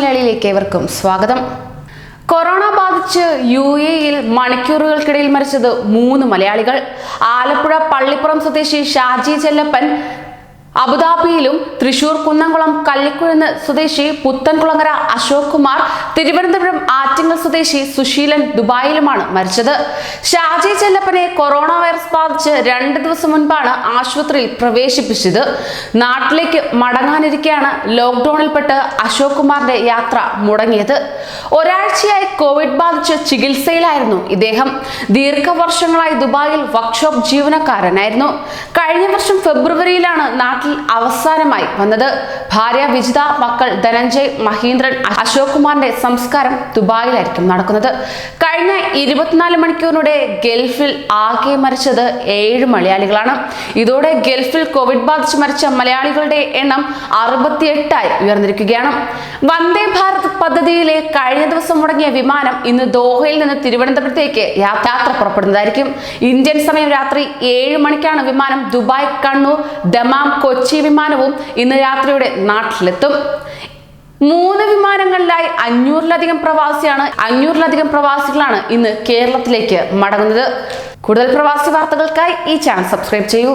വാർത്തകളിലേക്ക് ഏവർക്കും സ്വാഗതം. കൊറോണ ബാധിച്ച് യു എയിൽ മണിക്കൂറുകൾക്കിടയിൽ മരിച്ചത് മൂന്ന് മലയാളികൾ. ആലപ്പുഴ പള്ളിപ്പുറം സ്വദേശി ഷാജി ചെല്ലപ്പൻ അബുദാബിയിലും തൃശൂർ കുന്നംകുളം കല്ലിക്കുഴന്ന് സ്വദേശി പുത്തൻകുളങ്ങര അശോക് കുമാർ തിരുവനന്തപുരം ആറ്റിങ്ങൽ സ്വദേശി സുശീലൻ ദുബായിലുമാണ് മരിച്ചത്. ഷാജി ചെല്ലപ്പനെ കൊറോണ വൈറസ് ബാധിച്ച് രണ്ട് ദിവസം മുൻപാണ് ആശുപത്രിയിൽ പ്രവേശിപ്പിച്ചത്. നാട്ടിലേക്ക് മടങ്ങാനിരിക്കെയാണ് ലോക്ക്ഡൌണിൽപ്പെട്ട് അശോക് കുമാറിന്റെ യാത്ര മുടങ്ങിയത്. ഒരാഴ്ചയായി കോവിഡ് ബാധിച്ച് ചികിത്സയിലായിരുന്നു ഇദ്ദേഹം. ദീർഘവർഷങ്ങളായി ദുബായിൽ വർക്ക്ഷോപ്പ് ജീവനക്കാരനായിരുന്നു. കഴിഞ്ഞ വർഷം ഫെബ്രുവരിയിലാണ് നാട്ടിൽ അവസാനമായി വന്നത്. ഭാര്യ വിജിത മക്കൾ ധനഞ്ജയ് മഹീന്ദ്രൻ അശോക് കുമാറിന്റെ സംസ്കാരം ദുബായിലായിരിക്കും നടക്കുന്നത്. കഴിഞ്ഞ ഇരുപത്തിനാല് മണിക്കൂറിനിടെ ഗൾഫിൽ ആകെ മരിച്ചത് ഏഴ് മലയാളികളാണ്. ഇതോടെ ഗൾഫിൽ കോവിഡ് ബാധിച്ച് മരിച്ച മലയാളികളുടെ എണ്ണം അറുപത്തിയെട്ടായി ഉയർന്നിരിക്കുകയാണ്. വന്ദേ ഭാരത് പദ്ധതിയിലെ കഴിഞ്ഞ ദിവസം മുടങ്ങിയ വിമാനം ഇന്ന് ദോഹയിൽ നിന്ന് തിരുവനന്തപുരത്തേക്ക് യാത്ര പുറപ്പെടുന്നതായിരിക്കും. ഇന്ത്യൻ സമയം രാത്രി ഏഴ് മണിക്കാണ് വിമാനം ദുബായ് കണ്ണൂർ ദമാം കൊച്ചി വിമാനവും ഇന്ന് രാത്രിയുടെ നാട്ടിലെത്തും. മൂന്ന് വിമാനങ്ങളിലായി അഞ്ഞൂറിലധികം പ്രവാസിയാണ് അഞ്ഞൂറിലധികം പ്രവാസികളാണ് ഇന്ന് കേരളത്തിലേക്ക് മടങ്ങുന്നത്. കൂടുതൽ പ്രവാസി വാർത്തകൾക്കായി ഈ ചാനൽ സബ്സ്ക്രൈബ് ചെയ്യൂ.